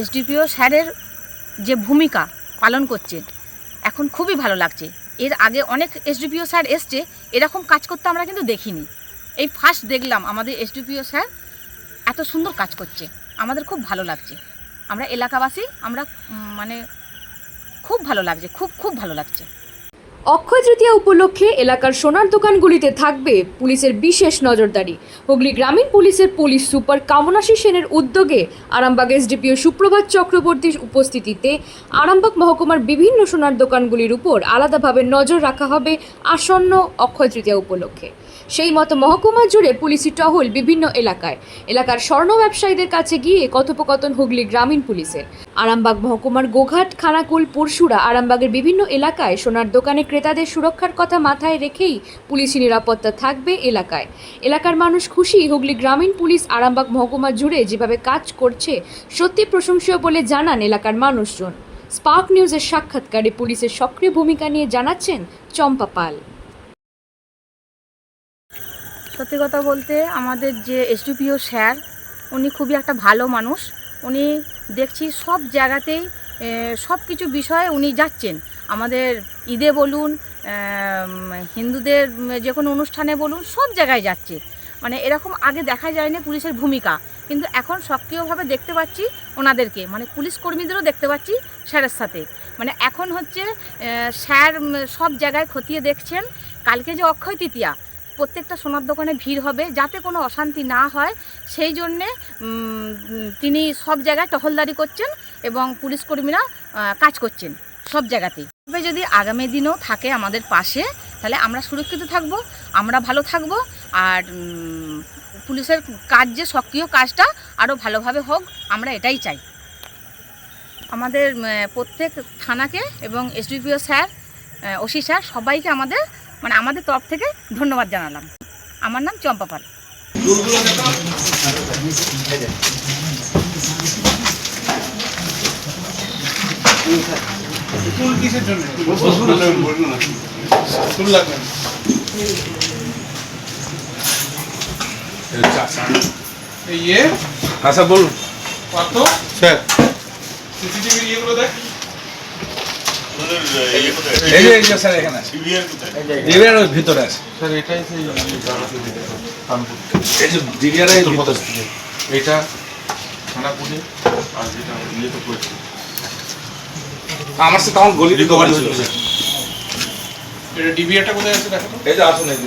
SDPO স্যারের যে ভূমিকা পালন করছে, এখন খুবই ভালো লাগছে। এর আগে অনেক এসডিপিও স্যার এসছে, এরকম কাজ করতে আমরা কিন্তু দেখিনি। এই ফার্স্ট দেখলাম আমাদের এসডিপিও স্যার এত সুন্দর কাজ করছে, আমাদের খুব ভালো লাগছে। আমরা এলাকাবাসী, আমরা মানে খুব ভালো লাগছে, খুব খুব ভালো লাগছে। অক্ষয় তৃতীয়া উপলক্ষে এলাকার সোনার দোকানগুলিতে থাকবে পুলিশের বিশেষ নজরদারি। হুগলি গ্রামীণ পুলিশের পুলিশ সুপার কামনাশী সেনের উদ্যোগে আরামবাগ এসডিপিও সুপ্রভাত চক্রবর্তীর উপস্থিতিতে আরামবাগ মহকুমার বিভিন্ন সোনার দোকানগুলির উপর আলাদাভাবে নজর রাখা হবে আসন্ন অক্ষয় তৃতীয়া উপলক্ষে। সেই মতো মহকুমা জুড়ে পুলিশি টহল বিভিন্ন এলাকায়। এলাকার স্বর্ণ ব্যবসায়ীদের কাছে গিয়ে কথোপকথন হুগলি গ্রামীণ পুলিশের। আরামবাগ মহকুমার গোঘাট খানাকুল পরশুরা, আরামবাগের বিভিন্ন এলাকায় সোনার দোকানে ক্রেতাদের সুরক্ষার কথা মাথায় রেখেই পুলিশি নিরাপত্তা থাকবে এলাকায়। এলাকার মানুষ খুশি, হুগলি গ্রামীণ পুলিশ আরামবাগ মহকুমা জুড়ে যেভাবে কাজ করছে, সত্যি প্রশংসীয় বলে জানান এলাকার মানুষজন। স্পার্ক নিউজের সাক্ষাৎকারে পুলিশের সক্রিয় ভূমিকা নিয়ে জানাচ্ছেন চম্পা পাল। সত্যি কথা বলতে আমাদের যে এসডিপিও স্যার, উনি খুবই একটা ভালো মানুষ। উনি দেখছি সব জায়গাতেই সব কিছু বিষয়ে উনি যাচ্ছেন। আমাদের ঈদে বলুন হিন্দুদের যে কোনো অনুষ্ঠানে বলুন, সব জায়গায় যাচ্ছে। মানে এরকম আগে দেখা যায়নি পুলিশের ভূমিকা, কিন্তু এখন সক্রিয়ভাবে দেখতে পাচ্ছি ওনাদেরকে। মানে পুলিশ কর্মীদেরও দেখতে পাচ্ছি স্যারের সাথে। মানে এখন হচ্ছে স্যার সব জায়গায় খতিয়ে দেখছেন। কালকে যে অক্ষয় তৃতীয়া প্রত্যেকটা সোনার দোকানে ভিড় হবে, যাতে কোনো অশান্তি না হয়। সেই জন্যে তিনি সব জায়গায় টহলদারি করছেন এবং পুলিশ কর্মীরা কাজ করছেন সব জায়গাতেই। তবে যদি আগামী দিনেও থাকে আমাদের পাশে, তাহলে আমরা সুরক্ষিত থাকব, আমরা ভালো থাকব, আর পুলিশের কাজ যে সক্রিয় কাজটা, আরও ভালোভাবে হোক, আমরা এটাই চাই। আমাদের প্রত্যেক থানাকে এবং এসডিপিও স্যার ওসি স্যার, সবাইকে আমাদের মানে আমাদের তরফ থেকে ধন্যবাদ জানালাম। আমার নাম চম্পা পাল। ইয়ে আচ্ছা বলুন। কত? স্যার। সিসিটিভি ইয়েগুলো দেখ। এই যে স্যার এখানে আছে। ডিবিআর ওই ভিতরে আছে। স্যার এটাই সেই এই যে ডিবিআর এর ভিতরে। এটা খানাপুরে আর যেটা ইয়েতে পড়ছে আমার সাথে তখন গলি রিকভারি ছিল এটা ডিবিআরটা কোথায় আছে দেখো তো। এই যে আসুন এই যে